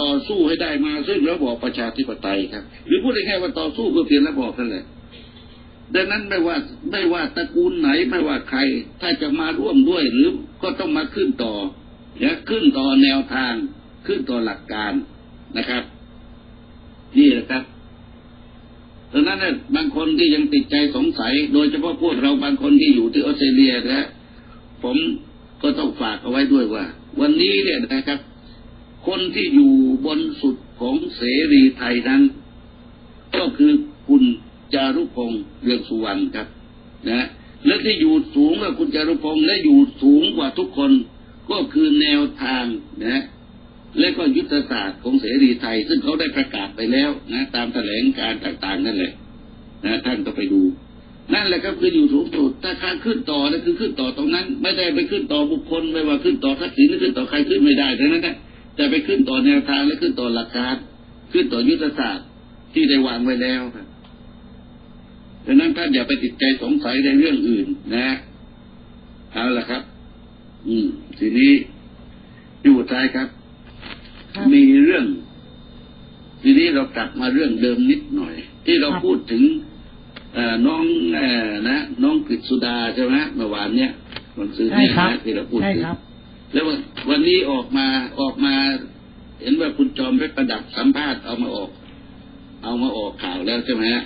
ต่อสู้ให้ได้มาซึ่งระบอบประชาธิปไตยครับ หรือพูดง่ายๆว่าต่อสู้เพื่อเปลี่ยนระบอบนั่นแหละดังนั้นไม่ว่าไม่ว่าตระกูลไหนไม่ว่าใคร ถ้าจะมาร่วมด้วยหรือก็ต้องมาขึ้นต่อเนี่ยขึ้นต่อแนวทาง ขึ้นต่อหลักการนะครับ นี่แหละครับดังนั้นนะบางคนที่ยังติดใจสงสัย โดยเฉพาะพวกเราบางคนที่อยู่ที่ออสเตรเลียนะผมก็ต้องฝากเอาไว้ด้วยว่า วันนี้เนี่ยนะครับ คนที่อยู่บนสุดของเสรีไทยนั้น ก็คือคุณจารุพงษ์เรืองสุวรรณครับนะและที่อยู่สูงกว่าคุณจารุพงษ์และอยู่สูงกว่าทุกคน ก็คือแนวทางนะและก็ยุทธศาสตร์ของเสรีไทย ซึ่งเขาได้ประกาศไปแล้วนะตามแถลงการต่างๆ นั่นแหละนะท่านก็ไปดู นั่นแหละครับคืออยู่สูงสุดถ้ากาขึ้นต่อนั่นคือขึ้นต่อตรงนั้น ไม่ได้ไปขึ้นต่อบุคคลไม่ว่าขึ้นต่อทักษิณหรือขึ้นต่อใครขึ้นไม่ได้ทั้งนั้นนะ แต่ไปขึ้นต่อแนวทางและขึ้นต่อหลักการขึ้นต่อยุทธศาสตร์ที่ได้วางไว้แล้วครับดังนั้นท่านอย่าไปติดใจสงสัยในเรื่องอื่นนะเอาละครับ อืม ทีนี้อยู่ท้ายครับ มีเรื่อง ทีนี้เรากลับมาเรื่องเดิมนิดหน่อย ที่เราพูดถึงน้องอนะน้องกฤษสุดาใช่ไหมเมื่อวานเนี้ยวันซื้อนี่นะที่เราพูดถึง แล้ววันนี้ออกมาออกมา เห็นว่าคุณจอมเพชรประดับสัมภาษณ์เอามาออก เอามาออกข่าวแล้วใช่ไหมฮะ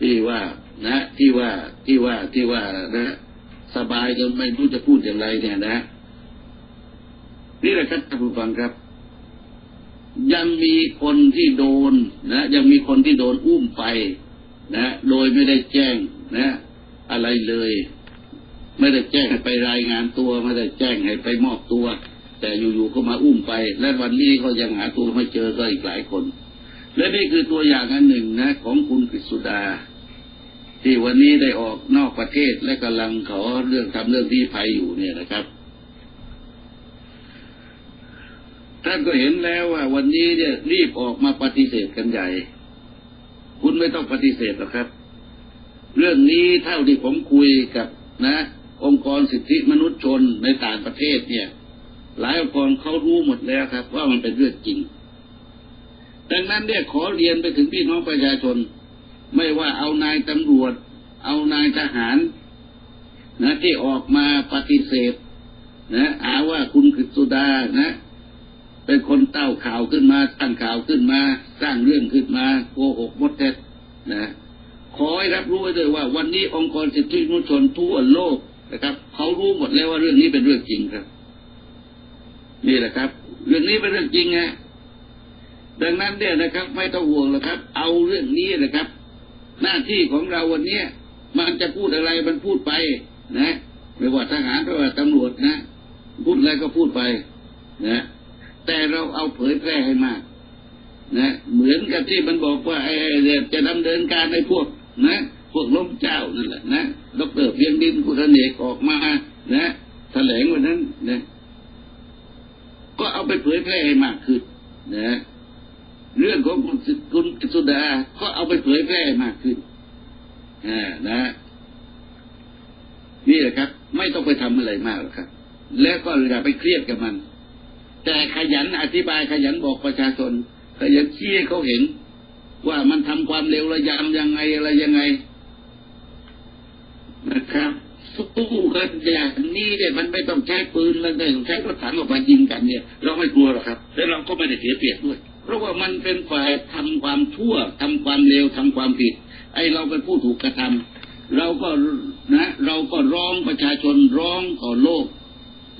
ที่ว่านะ ที่ว่าที่ว่าที่ว่านะสบายจนไม่รู้จะพูดอย่างไรเนี่ยนะนี่แหละครับท่านผู้ฟังครับ ยังมีคนที่โดนนะยังมีคนที่โดนอุ้มไป นะ โดยไม่ได้แจ้งนะ อะไรเลย ไม่ได้แจ้งให้ไปรายงานตัว ไม่ได้แจ้งให้ไปมอบตัว แต่อยู่ๆก็มาอุ้มไป และวันนี้ก็ยังหาตัวไม่เจอก็อีกหลายคน และนี่คือตัวอย่างอันหนึ่งนะ ของคุณกฤษดา ที่วันนี้ได้ออกนอกประเทศและกำลังขอเรื่องทำเรื่องที่ภัยอยู่เนี่ยนะครับท่านก็เห็นแล้วว่า วันนี้เนี่ยรีบออกมาปฏิเสธกันใหญ่ คุณไม่ต้องปฏิเสธหรอกครับ เรื่องนี้เท่าที่ผมคุยกับนะ องค์กรสิทธิมนุษยชนในต่างประเทศเนี่ย หลายองค์กรเขารู้หมดแล้วครับ ว่ามันเป็นเรื่องจริง ดังนั้นเนี่ยขอเรียนไปถึงพี่น้องประชาชน ไม่ว่าเอานายตำรวจ เอานายทหาร นะที่ออกมาปฏิเสธ นะอาว่าคุณกฤษสุดานะเป็นคนเต้าข่าวขึ้นมาตั้งข่าวขึ้นมา สร้างเรื่องขึ้นมาโกหกมดเท็จนะขอให้รับรู้ไว้ด้วยว่า วันนี้องค์กรสิทธิมนุษยชนทั่วโลก นะครับเขารู้หมดแล้วว่าเรื่องนี้เป็นเรื่องจริงครับ นี่แหละครับ เรื่องนี้เป็นเรื่องจริงไงดังนั้นเนี่ยนะครับ ไม่ต้องห่วงหรอกครับ เอาเรื่องนี้นะครับ หน้าที่ของเราวันนี้มันจะพูดอะไรมันพูดไป นะไม่ว่าทหารไม่ว่าตำรวจนะพูดอะไรก็พูดไป นะ แต่เราเอาเผยแพร่ให้มาก นะ เหมือนกับที่มันบอกว่าไอ้จะดำเนินการในพวก นะ พวกล้มเจ้านั่นแหละนะดรเพียงดินคุณเนกออกมานะแถลงวันนั้นนะก็เอาไปเผยแพร่ให้มากขึ้นนะเรื่องของคุณคุณสุดา ก็เอาไปเผยแพร่มากขึ้นอ่านะนี่แหละครับ ไม่ต้องไปทำอะไรมากหรอกครับ แล้วก็อย่าไปเครียดกับมัน แต่ขยันอธิบายขยันบอกประชาชนขยันชี้ให้เขาเห็น ว่ามันทำความเร็วระยำยังไงอะไรยังไง นะครับ สู้กันอย่างนี้เนี่ยมันไม่ต้องใช้ปืนแล้วไม่ต้องใช้รถถังออกมายิงกันเนี่ย เราไม่กลัวหรอกครับ และเราก็ไม่ได้เสียเปรียบด้วย เพราะว่ามันเป็นฝ่ายทำความชั่วทำความเลวทำความผิด ไอ้เราเป็นผู้ถูกกระทำเราก็นะ เราก็ร้องประชาชนร้องต่อโลก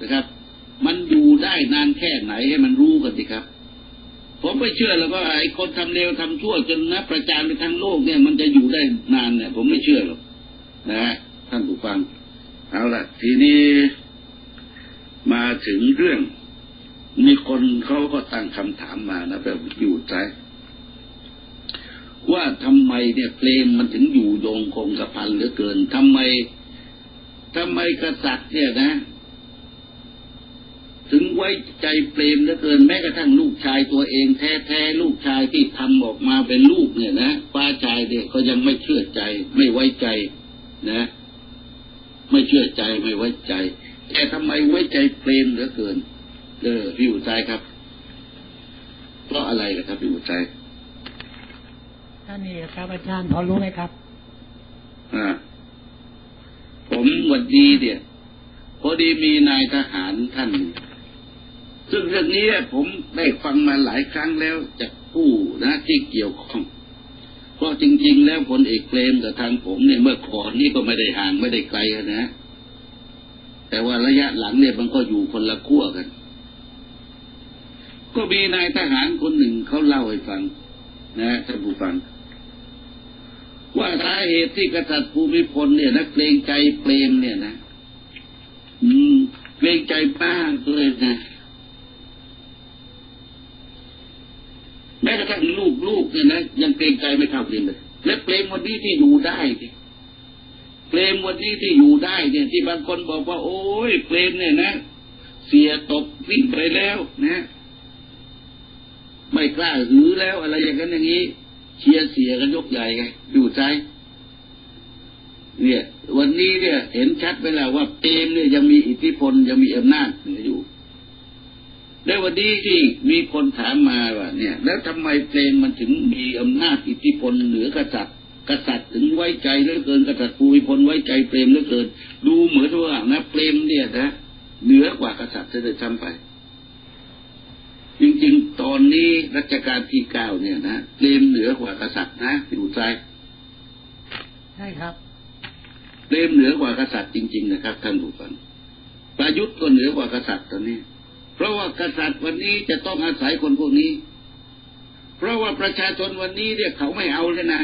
นะครับ มันอยู่ได้นานแค่ไหนให้มันรู้กันสิครับผมไม่เชื่อแล้วว่าไอ้คนทำเลวทำชั่วจนนะประจานไปทั้งโลกเนี่ยมันจะอยู่ได้นานเนี่ยผมไม่เชื่อหรอกนะฮะท่านผู้ฟัง เอาละทีนี้มาถึงเรื่อง มีคนเขาก็ตั้งคำถามมานะแบบอยู่ใจ ว่าทำไมเนี่ยเพลงมันถึงอยู่โยงคงกระพันเหลือเกินทำไมทำไมกษัตริย์เนี่ยนะ ถึงไว้ใจเปรมเหลือเกิน แม้กระทั่งลูกชายตัวเองแท้ๆลูกชายที่ทำออกมาเป็นลูกเนี่ยนะป้าชายเนี่ยก็ยังไม่เชื่อใจไม่ไว้ใจนะ ไม่เชื่อใจไม่ไว้ใจ แต่ทำไมไว้ใจเปรมเหลือเกิน เออพี่อุทัยครับราะอะไรล่ะครับพี่บุตรชัยท่านนี่ครับอาจารย์พอรู้ไหมครับอ่าผมวันดีเนี่ยพอดีมีนายทหารท่านหนึ่งซึ่งเรื่องนี้ผมได้ฟังมาหลายครั้งแล้วจากผู้นะที่เกี่ยวข้อง เพราะจริง ๆ แล้วพลเอกเปรมกับทางผมเนี่ยเมื่อก่อนนี่ก็ไม่ได้ห่างไม่ได้ไกลนะ แต่ว่าระยะหลังเนี่ยมันก็อยู่คนละขั้วกัน ก็มีนายทหารคนหนึ่งเขาเล่าให้ฟัง นะท่านผู้ฟัง ว่าสาเหตุที่กษัตริย์ภูมิพลเนี่ยนะเกรงใจเปรมเนี่ยนะ อืมเกรงใจมาเลยนะ แม้กระทั่งลูกลูกเนี่ยนะยังเกรงใจไม่เท่าเปรมเลยและเปรมวันนี้ที่อยู่ได้เนี่ยเปรมวันนี้ที่อยู่ได้เนี่ย ที่บางคนบอกว่า โอ้ยเปรมเนี่ยนะเสียตกวิ่งไปแล้วนะไม่กล้าหือแล้วอะไรอย่างนั้นอย่างนี้เชียร์เสียกันยกใหญ่ไงอยู่ใจ เนี่ย วันนี้เนี่ย เห็นชัดไปแล้วว่าเปรมเนี่ยยังมีอิทธิพลยังมีอำนาจเหนืออยู่ แล้ววันนี้ที่มีคนถามมาว่าเนี่ย แล้วทำไมเปรมมันถึงมีอำนาจอิทธิพลเหนือกษัตริย์ กษัตริย์ถึงไว้ใจเหลือเกิน กษัตริย์ภูมิพลไว้ใจเปรมเหลือเกิน ดูเหมือนว่านะเปรมเนี่ยนะเหนือกว่ากษัตริย์จะได้ทำไป จริงๆ ตอนนี้รัชกาลที่เก้าเนี่ยนะเปรมเหนือกว่ากษัตริย์นะอยู่ใจใช่ครับเปรมเหนือกว่ากษัตริย์จริง ๆ นะครับท่านผู้ฟังประยุทธ์ก็เหนือกว่ากษัตริย์ตอนนี้ เพราะว่ากษัตริย์วันนี้จะต้องอาศัยคนพวกนี้ เพราะว่าประชาชนวันนี้เนี่ยเขาไม่เอาเลยนะ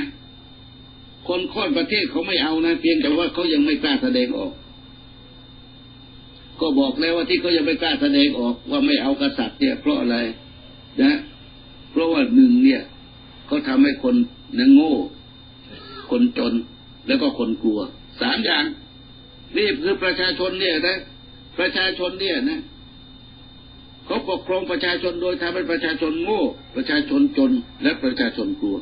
คนข้อนประเทศเขาไม่เอานะ เพียงแต่ว่าเขายังไม่กล้าแสดงออก ก็บอกแล้วว่าที่เขายังไม่กล้าแสดงออก ว่าไม่เอากษัตริย์เนี่ยเพราะอะไร นะ เพราะว่าหนึ่งเนี่ยเขาทำให้คนนะโง่ คนจนแล้วก็คนกลัวสามอย่างนี่คือประชาชนเนี่ยนะ ประชาชนเนี่ยนะ เขาปกครองประชาชนโดยทำให้ประชาชนโง่ ประชาชนจนและประชาชนกลัว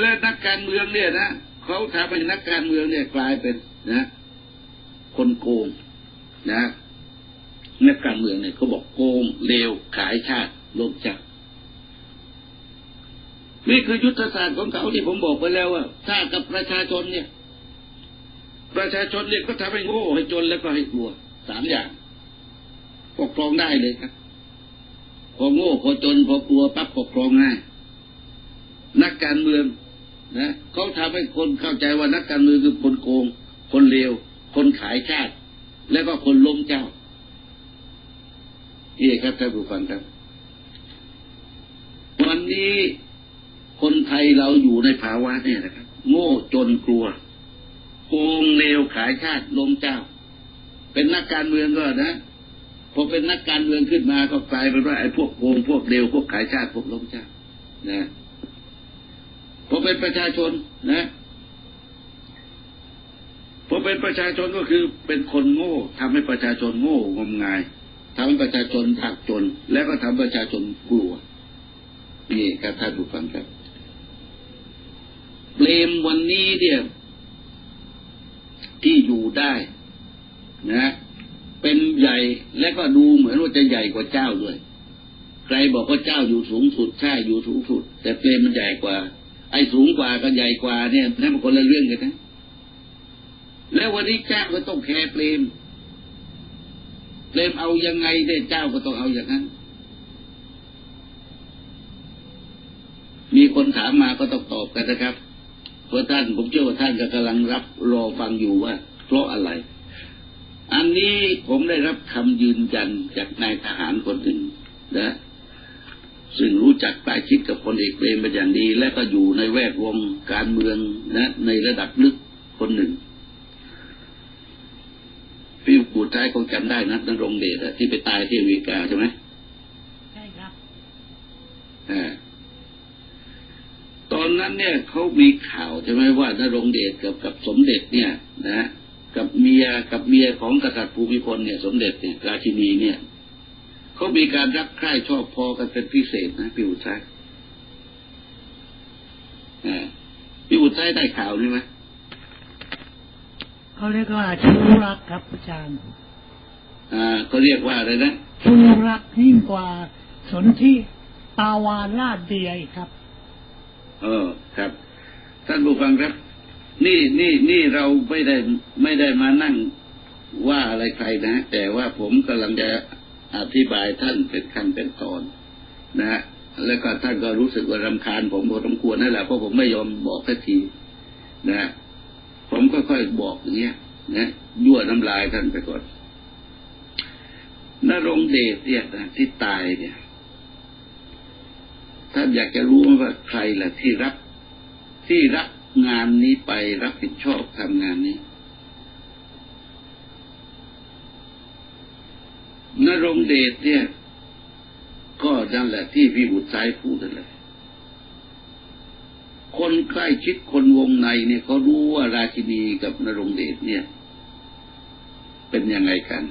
และนักการเมืองเนี่ยนะเขาทำให้นักการเมืองเนี่ยกลายเป็นนะ คนโกงนะนักการเมืองเนี่ยเขาบอกโกงเลวขายชาติลบจากนี่คือยุทธศาสตร์ของเขาที่ผมบอกไปแล้วว่า ถ้ากับประชาชนเนี่ย ประชาชนเนี่ยก็ทำให้โง่ให้จนแล้วก็ให้กลัวสามอย่าง ปกครองได้เลยครับพอโง่พอจนพอกลัวปั๊บปกครองง่ายนักการเมืองนะเขาทำให้คนเข้าใจว่านักการเมืองคือคนโกง คนเลวคนขายชาติ แล้วก็คนล้มเจ้านี่ครับท่านผู้ฟังครับ วันนี้คนไทยเราอยู่ในภาวะเนี่ยนะครับ โง่จนกลัวโกงเลวขายชาติล้มเจ้า เป็นนักการเมืองก็นะ พอเป็นนักการเมืองขึ้นมาก็กลายเป็นว่าไอ้พวกโกงพวกเลวพวกขายชาติพวกล้มเจ้านะพอเป็นประชาชนนะพอเป็นประชาชนก็คือเป็นคนโง่ทำให้ประชาชนโง่งมงายทำให้ประชาชนยากจน แล้วก็ทำประชาชนกลัวนี่ครับท่านผู้ฟังครับเปรมวันนี้เนี่ยที่อยู่ได้ นะ เป็นใหญ่และก็ดูเหมือนว่าจะใหญ่กว่าเจ้าด้วย ใครบอกว่าเจ้าอยู่สูงสุดใช่อยู่สูงสุด แต่เปรมมันใหญ่กว่า ไอ้สูงกว่ากับใหญ่กว่าเนี่ยนั่นมันคนละเรื่องกันนะแล้ววันนี้เจ้าก็ต้องแคร์เปรมเปรมเอายังไงเนี่ยเจ้าก็ต้องเอาอย่างนั้น มีคนถามมาก็ต้องตอบกันนะครับเพราะท่านผมเชื่อว่าท่านก็กำลังรับรอฟังอยู่ว่า เพราะอะไร อันนี้ผมได้รับคำยืนยันจากนายทหารคนหนึ่งนะซึ่งรู้จักใกล้ชิดกับพลเอกเปรมเป็นอย่างดี และก็อยู่ในแวดวงการเมืองนะในระดับลึกคนหนึ่งพี่ปูดท้ายคงจำได้นะนรงเดชอะที่ไปตายที่อเมริกาใช่ไหมใช่ครับอ่าตอนนั้นเนี่ยเขามีข่าวใช่ไหมว่านรงเดชกับกับสมเด็จเนี่ย นะ กับเมียกับเมียของกษัตริย์ภูมิพลเนี่ย สมเด็จเนี่ยราชินีเนี่ยเขามีการรักใคร่ชอบพอกันเป็นพิเศษนะพี่อุทัยอ่าพี่อุทัยได้ข่าวนี่ไหมเขาเรียกว่าชูรักครับอาจารย์อ่าเขาเรียกว่าอะไรนะชูรักยิ่งกว่าสนที่ปาวาลาดเดียอีกครับ เออครับ ท่านผู้ฟังครับ นี่นี่นี่เราไม่ได้ไม่ได้มานั่งว่าอะไรใครนะ แต่ว่าผมกำลังจะอธิบายท่านเป็นขั้นเป็นตอนนะ แล้วก็ท่านก็รู้สึกว่ารำคาญ ผมพอสมควรนั่นแหละเพราะผมไม่ยอมบอกสักทีนะผมก็ค่อยบอกอย่างเงี้ยนะยั่วน้ำลายท่านไปก่อนนรงเดชเนี่ยนะที่ตายเนี่ยท่านอยากจะรู้ว่าใครล่ะที่รับที่รับ งานนี้ไปรับผิดชอบทำงานนี้ นรงเดชเนี่ย ก็นั่นแหละที่พี่บุตรสายพูดนั่นแหละคนใกล้ชิดคนวงในเนี่ยเขารู้ว่าราชินีกับนรงเดชเนี่ย เป็นยังไงกัน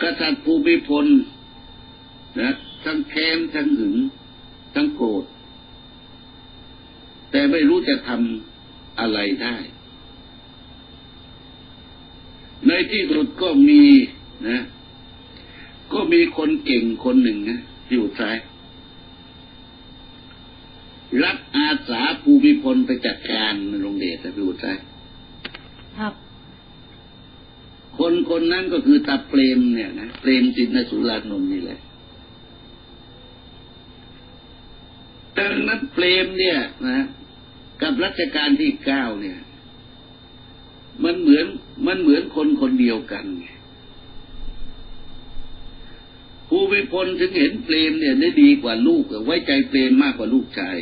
กษัตริย์ภูมิพลนะทั้งแค้นทั้งหึง ทั้งโกรธ แต่ไม่รู้จะทำอะไรได้ ในที่สุดก็มีนะ ก็มีคนเก่งคนหนึ่งนะที่อยู่ซ้ายรับอาสาภูมิพลไปจัดการโรงเดชนะพี่อุทัยครับ คนคนนั้นก็คือตาเปรมเนี่ยนะเปรมจินสุรานนท์นี่แหละดังนั้นเปรมเนี่ยนะ กับรัชกาลที่เก้าเนี่ย มันเหมือนมันเหมือนคนคนเดียวกันภูมิพลถึงเห็นเปรมเนี่ยได้ดีกว่าลูกไว้ใจเปรมมากกว่าลูกชาย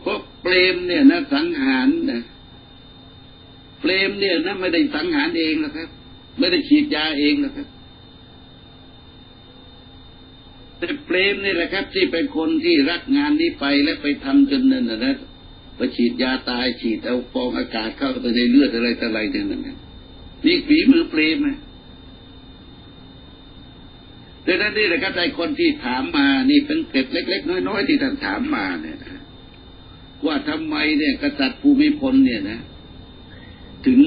เพราะเปรมเนี่ยนะสังหารนะเปรมเนี่ยนะไม่ได้สังหารเองนะครับ ไม่ได้ฉีดยาเองนะครับ แต่เปร มนี่แหละครับ ที่เป็นคนที่รักงานนี้ไปและไปทำจนนั่นนะนะไปฉีดยาตายฉีดเอาฟองอากาศเข้าไปในเลือดอะไรต่ออะไรเนี่ยนั่นนี่ฝีมือเปรมนะดังนั้นนี่แหละครับไอ้คนที่ถามมา นี่เป็นเกร็ดเล็ก ๆ น้อยๆที่ท่านถามมาเนี่ยนะว่าทำไมเนี่ยกษัตริย์ภูมิพลเนี่ยนะ ถึง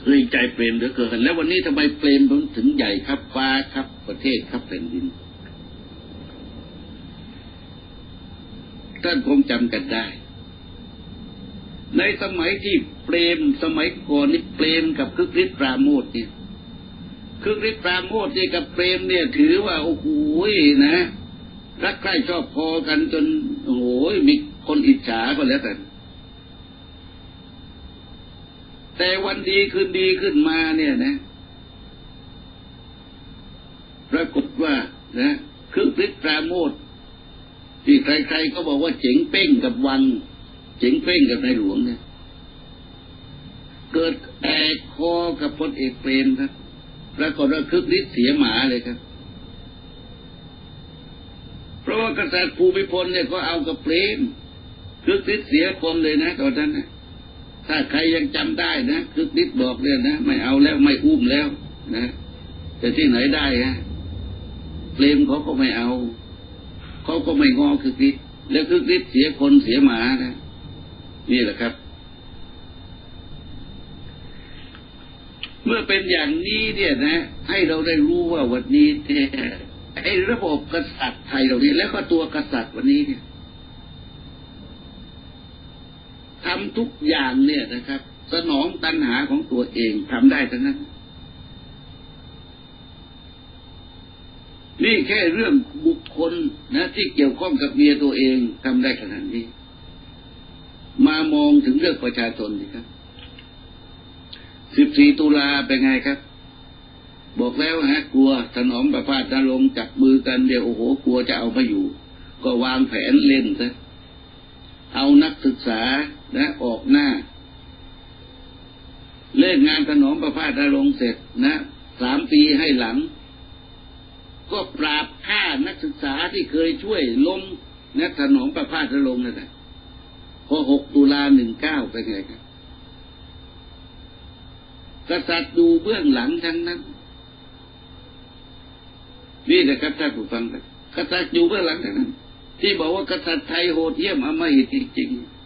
เกรงใจเปรมเหลือเกิน แล้ววันนี้ทำไมเปรมถึงใหญ่ครับฟ้าครับประเทศครับแผ่นดิน ท่านคงจำกันได้ ในสมัยที่เปรมสมัยก่อนนี่เปรมกับคึกฤทธิ์ปราโมทเนี่ยคึกฤทธิ์ปราโมทเนี่ยกับเปรมเนี่ย ถือว่าโอ้โหนะ รักใคร่ชอบพอกันจนโอ้โหมีคนอิจฉาก็แล้วกันแต่วันดีคืนดีขึ้นมาเนี่ยนะปรากฏว่านะคึกฤทธิ์ปราโมท ที่ใครๆก็บอกว่าเจ๋งเป้งกับวังเจ๋งเป้งกับในหลวงเนี่ย เกิดแตกคอกับพลเอกเปรมครับปรากฏว่าคึกฤทธิ์เสียหมาเลยครับ เพราะว่ากษัตริย์ภูมิพลเนี่ยก็เอากับเปรมคึกฤทธิ์เสียคนเลยนะตอนนั้นนะถ้าใครยังจำได้นะคึกฤทธิ์บอกเลยนะไม่เอาแล้วไม่อุ้มแล้ว นะแต่ที่ไหนได้ฮะเปรมเขาก็ไม่เอา เขาก็ไม่งอคึกฤทธิ์แล้วคึกฤทธิ์เสียคนเสียหมานะนี่แหละครับ เมื่อเป็นอย่างนี้เนี่ยนะ ให้เราได้รู้ว่าวันนี้เนี่ยไอ้ระบบกษัตริย์ไทยเรานี้แล้วก็ตัวกษัตริย์วันนี้เนี่ยทำทุกอย่างเนี่ยนะครับ สนองตัณหาของตัวเองทำได้ทั้งนั้น นี่แค่เรื่องบุคคลนะที่เกี่ยวข้องกับเมียตัวเองทำได้ขนาดนี้ มามองถึงเรื่องประชาชนสิครับ14ตุลาเป็นไงครับ บอกแล้วฮะ กลัวถนอมประพาสนรงจับมือกันเดี๋ยวโอ้โห กลัวจะเอาไปอยู่ ก็วางแผนเล่นซะเอานักศึกษานะออกหน้า เล่นงานถนอมประพาสนรงเสร็จนะสามปีให้หลัง ก็ปราบฆ่านักศึกษาที่เคยช่วยล้มนักถนอมประพาสนรงนั่นแหละพอหกตุลาหนึ่งเก้าเป็นไงครับกษัตริย์ดูเบื้องหลังทั้งนั้น นี่นะครับท่านผู้ฟังครับกษัตริย์อยู่เบื้องหลังทั้งนั้น ที่บอกว่ากษัตริย์ไทยโหดเยี่ยมอมหิตจริงๆ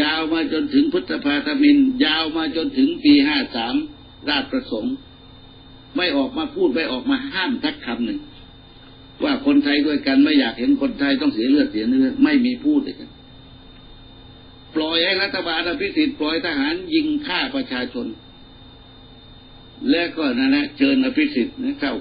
ยาวมาจนถึงพุทธภาธมิน ยาวมาจนถึงปีห้าสามราชประสงค์ ไม่ออกมาพูดไม่ออกมาห้ามทักคำหนึ่งว่าคนไทยด้วยกันไม่อยากเห็นคนไทยต้องเสียเลือดเสียเนื้อไม่มีพูดเลยครับปล่อยให้รัฐบาลอภิสิทธิ์ปล่อยทหารยิงฆ่าประชาชน และก็นั่นแหละเชิญอภิสิทธิ์นะเข้า